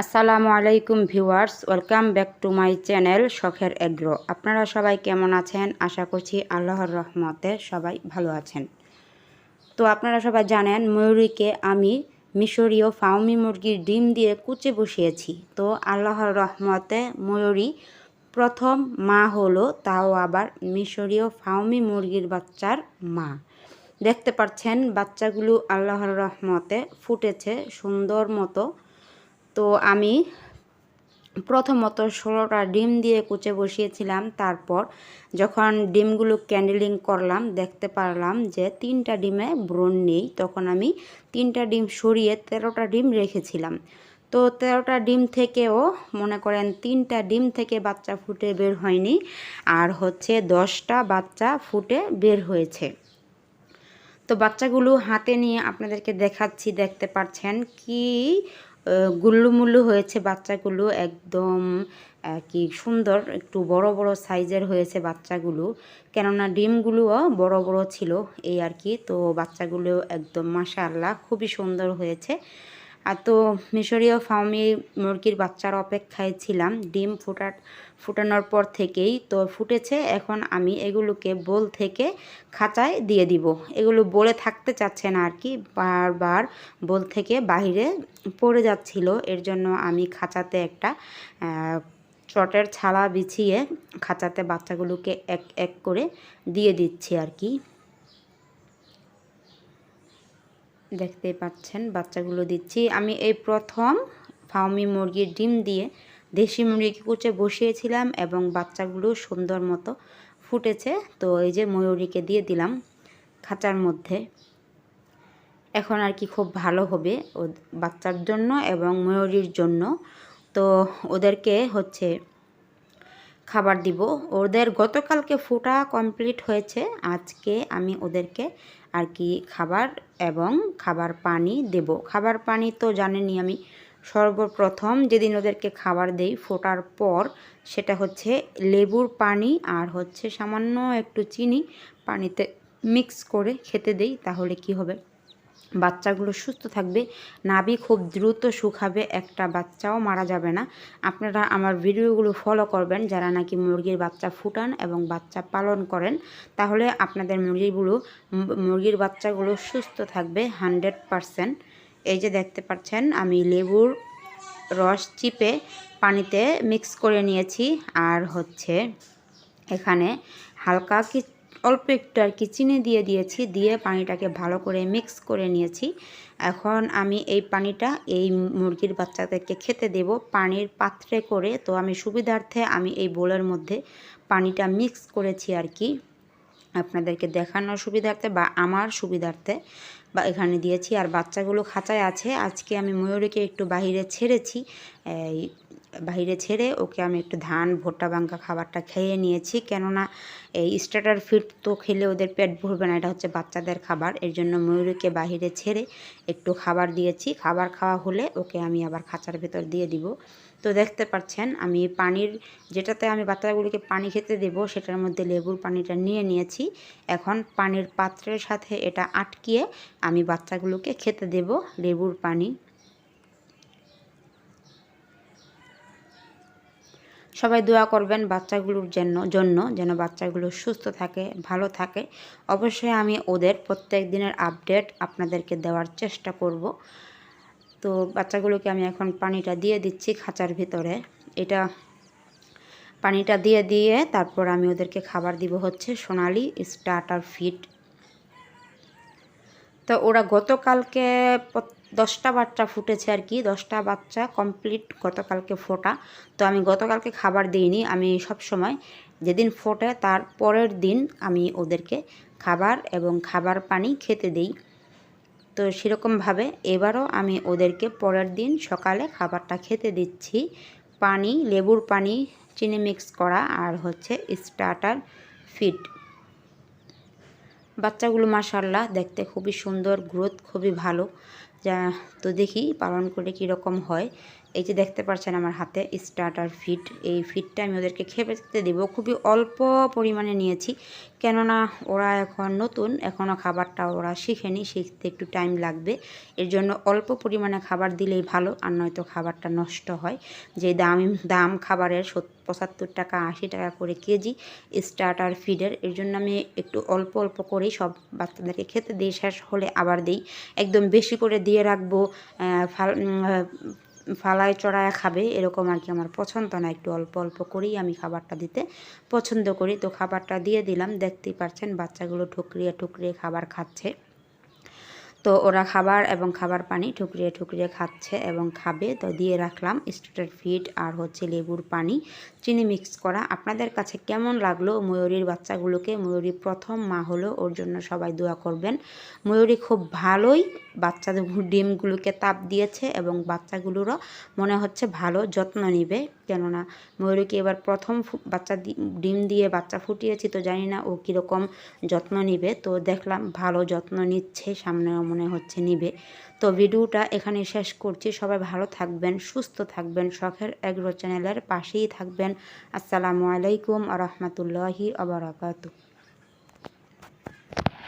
আসসালামু আলাইকুম viewers, welcome back to my channel শখের এগ্রো। আপনারা সবাই কেমন আছেন? আশা করছি আল্লাহর রহমতে সবাই ভালো আছেন। তো আপনারা সবাই জানেন, ময়ূরীকে আমি মিশরীয় ফাউমি মুরগির ডিম দিয়ে কুচে বসিয়েছি। তো আল্লাহর রহমতে ময়ূরী প্রথম মা হলো, তাও আবার মিশরীয় ফাউমি মুরগির বাচ্চার মা। দেখতে পাচ্ছেন, বাচ্চাগুলো আল্লাহর রহমতে ফুটেছে সুন্দর মতো। তো আমি প্রথমত ষোলোটা ডিম দিয়ে কুচে বসিয়েছিলাম। তারপর যখন ডিমগুলো ক্যান্ডেলিং করলাম, দেখতে পারলাম যে তিনটা ডিমে ব্রণ নেই। তখন আমি তিনটা ডিম সরিয়ে তেরোটা ডিম রেখেছিলাম। তো তেরোটা ডিম থেকেও মনে করেন তিনটা ডিম থেকে বাচ্চা ফুটে বের হয়নি, আর হচ্ছে দশটা বাচ্চা ফুটে বের হয়েছে। তো বাচ্চাগুলো হাতে নিয়ে আপনাদেরকে দেখাচ্ছি, দেখতে পাচ্ছেন কি গুল্লুমুল্লু হয়েছে বাচ্চাগুলো, একদম কি সুন্দর, একটু বড় বড় সাইজের হয়েছে বাচ্চাগুলো। কেননা ডিমগুলোও বড় বড় ছিল এই আর কি, তো বাচ্চাগুলো একদম মাশাআল্লাহ, খুবই সুন্দর হয়েছে। তো মিশরীয় ফার্মি মুরগির বাচ্চার অপেক্ষায় ছিলাম, ডিম ফুটার ফুটানোর পর থেকেই। তো ফুটেছে, এখন আমি এগুলোকে বোল থেকে খাঁচায় দিয়ে দিব। এগুলো বলে থাকতে চাচ্ছে না আর কি, বারবার বোল থেকে বাহিরে পড়ে যাচ্ছিল। এর জন্য আমি খাঁচাতে একটা চটের ছালা বিছিয়ে খাঁচাতে বাচ্চাগুলোকে এক এক করে দিয়ে দিচ্ছি আর কি। দেখতে পাচ্ছেন, বাচ্চাগুলো দিচ্ছি। আমি এই প্রথম ফাউমি মুরগির ডিম দিয়ে দেশি মুরগিকে কুচে বসিয়েছিলাম এবং বাচ্চাগুলো সুন্দর মতো ফুটেছে। তো এই যে ময়ূরীকে দিয়ে দিলাম খাঁচার মধ্যে। এখন আর কি খুব ভালো হবে ও বাচ্চার জন্য এবং ময়ূরীর জন্য। তো ওদেরকে হচ্ছে খাবার দিব। ওদের গতকালকে ফুটা কমপ্লিট হয়েছে। আজকে আমি ওদেরকে আর কি খাবার এবং খাবার পানি দেব। খাবার পানি তো জানেনি আমি, সর্বপ্রথম যেদিন ওদেরকে খাবার দেই ফোটার পর সেটা হচ্ছে লেবুর পানি আর হচ্ছে সামান্য একটু চিনি পানিতে মিক্স করে খেতে দেই, তাহলে কি হবে? বাচ্চাগুলো সুস্থ থাকবে। নাভি খুব দ্রুত শুকাবে, একটা বাচ্চাও মারা যাবে না। আপনারা আমার ভিডিওগুলো ফলো করবেন, যারা নাকি মুরগির বাচ্চা ফুটান এবং বাচ্চা পালন করেন, তাহলে আপনাদের মুরগিগুলো, মুরগির বাচ্চাগুলো সুস্থ থাকবে হানড্রেড পারসেন্ট। এই যে দেখতে পাচ্ছেন, আমি লেবুর রস চিপে পানিতে মিক্স করে নিয়েছি। আর হচ্ছে এখানে হালকা কি অল্প একটু আর কি চিনি দিয়ে দিয়েছি, দিয়ে পানিটাকে ভালো করে মিক্স করে নিয়েছি। এখন আমি এই পানিটা এই মুরগির বাচ্চাদেরকে খেতে দেব পানির পাত্রে করে। তো আমি সুবিধার্থে আমি এই বোলের মধ্যে পানিটা মিক্স করেছি আর কি। আপনাদেরকে দেখানোর সুবিধার্থে বা আমার সুবিধার্থে বা এখানে দিয়েছি। আর বাচ্চাগুলো খাঁচায় আছে। আজকে আমি ময়ূরীকে একটু বাহিরে ছেড়েছি। এই বাহিরে ছেড়ে ওকে আমি একটু ধান, ভুট্টা বাঙ্কা খাবারটা খেয়ে নিয়েছি। কেননা এই স্টার্টার ফিট তো খেলে ওদের পেট ভরবে না, এটা হচ্ছে বাচ্চাদের খাবার। এর জন্য ময়ূরীকে বাহিরে ছেড়ে একটু খাবার দিয়েছি। খাবার খাওয়া হলে ওকে আমি আবার খাঁচার ভেতর দিয়ে দিব। তো দেখতে পাচ্ছেন, আমি পানির যেটাতে আমি বাচ্চাগুলিকে পানি খেতে দেব, সেটার মধ্যে লেবুর পানিটা নিয়ে নিয়েছি। এখন পানির পাত্রের সাথে এটা আটকিয়ে আমি বাচ্চাগুলোকে খেতে দেব লেবুর পানি। সবাই দোয়া করবেন বাচ্চাগুলোর জন্য জন্য যেন বাচ্চাগুলো সুস্থ থাকে, ভালো থাকে। অবশ্যই আমি ওদের প্রত্যেক দিনের আপডেট আপনাদেরকে দেওয়ার চেষ্টা করব। তো বাচ্চাগুলোকে আমি এখন পানিটা দিয়ে দিচ্ছি খাঁচার ভিতরে। এটা পানিটা দিয়ে দিয়ে তারপর আমি ওদেরকে খাবার দিব হচ্ছে সোনালি স্টার্টার ফিট তো ওরা গতকালকে দশটা বাচ্চা ফুটেছে আর কি, দশটা বাচ্চা কমপ্লিট গতকালকে ফোটা। তো আমি গতকালকে খাবার দিইনি, আমি সব সময় যেদিন ফোটে তার পরের দিন আমি ওদেরকে খাবার এবং খাবার পানি খেতে দিই। তো সেরকমভাবে এবারও আমি ওদেরকে পরের দিন সকালে খাবারটা খেতে দিচ্ছি। পানি, লেবুর পানি, চিনি মিক্স করা আর হচ্ছে স্টার্টার ফিট বাচ্চাগুলো মাসাল্লাহ দেখতে খুবই সুন্দর গ্রোথ খুবই ভালো। যা তো দেখি পালন করে কীরকম হয়। এই যে দেখতে পাচ্ছেন আমার হাতে স্টার্টার ফিড এই ফিডটা আমি ওদেরকে খেতে দেব। খুবই অল্প পরিমাণে নিয়েছি, কেননা ওরা এখন নতুন এখনও খাবারটা ওরা শিখেনি, শিখতে একটু টাইম লাগবে। এর জন্য অল্প পরিমাণে খাবার দিলেই ভালো, আর নয়তো খাবারটা নষ্ট হয়। যে দাম দাম খাবারের পঁচাত্তর টাকা, আশি টাকা করে কেজি স্টার্টার ফিডের এর জন্য আমি একটু অল্প অল্প করেই সব বাচ্চাদেরকে খেতে দিই, শেষ হলে আবার দিই। একদম বেশি করে দিয়ে রাখব ফালায় চড়ায় খাবে, এরকম আর কি আমার পছন্দ না। একটু অল্প অল্প করেই আমি খাবারটা দিতে পছন্দ করি। তো খাবারটা দিয়ে দিলাম, দেখতেই পাচ্ছেন বাচ্চাগুলো ঠুকরিয়ে ঠুকরিয়ে খাবার খাচ্ছে। তো ওরা খাবার এবং খাবার পানি ঠুকরিয়ে ঠুকরিয়ে খাচ্ছে এবং খাবে। তো দিয়ে রাখলাম স্টার্টার ফিড আর হচ্ছে লেবুর পানি। চিনি মিক্স করা। আপনাদের কাছে কেমন লাগল ময়ূরীর বাচ্চাগুলোকে? ময়ূরী প্রথম মা হলো, ওর জন্য সবাই দোয়া করবেন। ময়ূরী খুব ভালোই বাচ্চাদের ডিমগুলোকে তাপ দিয়েছে এবং বাচ্চাগুলোরও মনে হচ্ছে ভালো যত্ন নিবে। কেননা ময়ূরীকে এবার প্রথম বাচ্চা ডিম দিয়ে বাচ্চা ফুটিয়েছি, তো জানি না ও কীরকম যত্ন নিবে। তো দেখলাম ভালো যত্ন নিচ্ছে সামনেও মনে হচ্ছে নিবে। তো ভিডিওটা এখানে শেষ করছি। সবাই ভালো থাকবেন, সুস্থ থাকবেন, শখের এগ্রো চ্যানেলের পাশেই থাকবেন। আসসালামু আলাইকুম আ রহমতুল্লাহি আবরাকাতু